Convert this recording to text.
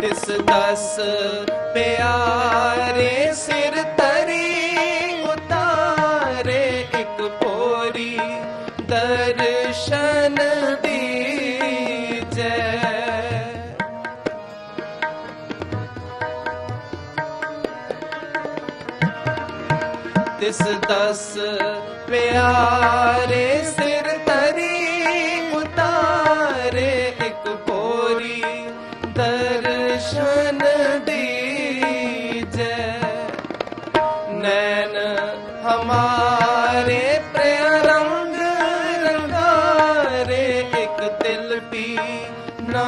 ਤਿਸ ਦਸ ਪਿਆਰੇ ਸਿਰ ਤਰੀ ਉਤਾਰੇ ਇੱਕ ਪੋਰੀ ਦਰਸ਼ਨ ਦੀਜੈ। ਤਿਸ ਦਸ ਪਿਆਰੇ ਦਰਸ਼ਨ ਦੀਜੈ ਨੈਣ ਹਮਾਰੇ ਪ੍ਰਿਯ ਰੰਗ ਰੰਗਾਰੇ ਇੱਕ ਤਿਲ ਪੀ ਨਾ